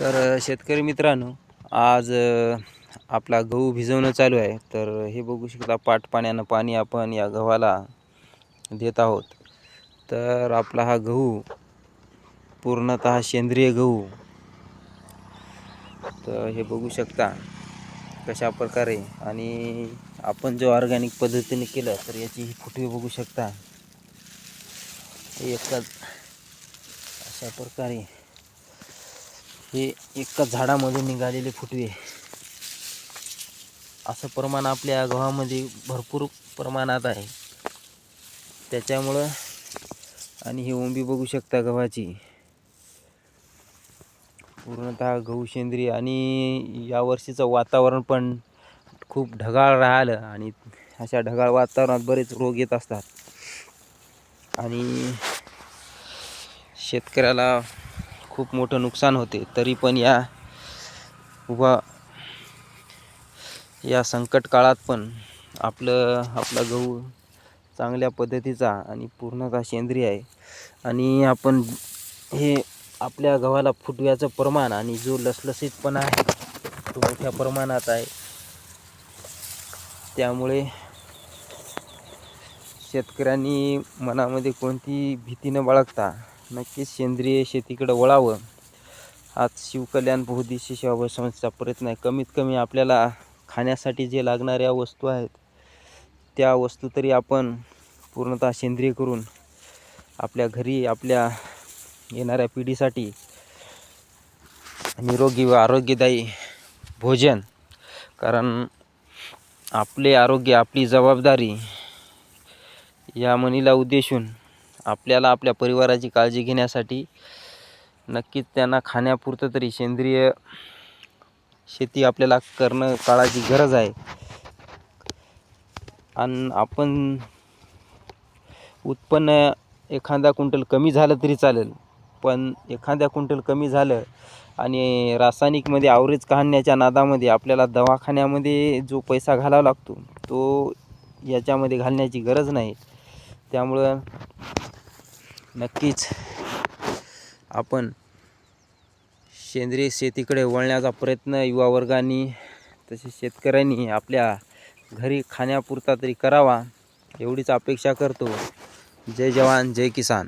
तर शेतकरी मित्रांनो आज आपला गहू भिजवणं चालू आहे. तर हे बघू शकता पाट पाण्यानं पाणी आपण या गव्हाला देत आहोत. तर आपला हा गहू पूर्णतः सेंद्रिय गहू. तर हे बघू शकता कशा प्रकारे आणि आपण जो ऑर्गॅनिक पद्धतीने केलं तर याची ही फुटवे बघू शकता. हे एकाच अशा प्रकारे हे एकाच झाडामध्ये निघालेले फुटवे. असं प्रमाण आपल्या गव्हामध्ये भरपूर प्रमाणात आहे. त्याच्यामुळं आणि ही ओंबी बघू शकता गव्हाची. पूर्णतः गहू सेंद्रिय आणि यावर्षीचं वातावरण पण खूप ढगाळ राहिलं आणि अशा ढगाळ वातावरणात बरेच रोग येत असतात. आणि शेतकऱ्याला खूप मोठं नुकसान होते. तरी पण या उभा या संकट काळात पण आपलं आपला गहू चांगल्या पद्धतीचा आणि पूर्णतः सेंद्रिय आहे. आणि आपण हे आपल्या गव्हाला फुटव्याचं प्रमाण आणि जो लसलसीतपणा आहे तो मोठ्या प्रमाणात आहे. त्यामुळे शेतकऱ्यांनी मनामध्ये कोणती भीती न बाळगता नक्कीच सेंद्रिय शेतीकडे वळावं. आज शिवकल्याण बहुद्देशीय सेवा संस्थेचा प्रयत्न आहे. कमीत कमी आपल्याला खाण्यासाठी जे लागणाऱ्या वस्तू आहेत त्या वस्तू तरी आपण पूर्णतः सेंद्रिय करून आपल्या घरी आपल्या येणाऱ्या पिढीसाठी निरोगी व आरोग्यदायी भोजन. कारण आपले आरोग्य आपली जबाबदारी या म्हणीला उद्देशून आपल्याला आपल्या परिवाराची काळजी घेण्यासाठी नक्कीच त्यांना खाण्यापुरतं तरी सेंद्रिय शेती आपल्याला करणं काळाची गरज आहे. आणि आपण उत्पन्न एखादा क्विंटल कमी झालं तरी चालेल पण एखाद्या क्विंटल कमी झालं आणि रासायनिकमध्ये आवरेज काढण्याच्या नादामध्ये आपल्याला दवाखान्यामध्ये जो पैसा घालावा लागतो तो याच्यामध्ये घालण्याची गरज नाही. त्यामुळं नक्कीच. आपण सेंद्रिय शेतीकडे वळण्याचा प्रयत्न युवा वर्गांनी तसेच शेतकऱ्यांनी आपल्या घरी खाण्यापुरता तरी करावा एवढीच अपेक्षा करतो. जय जवान जय किसान.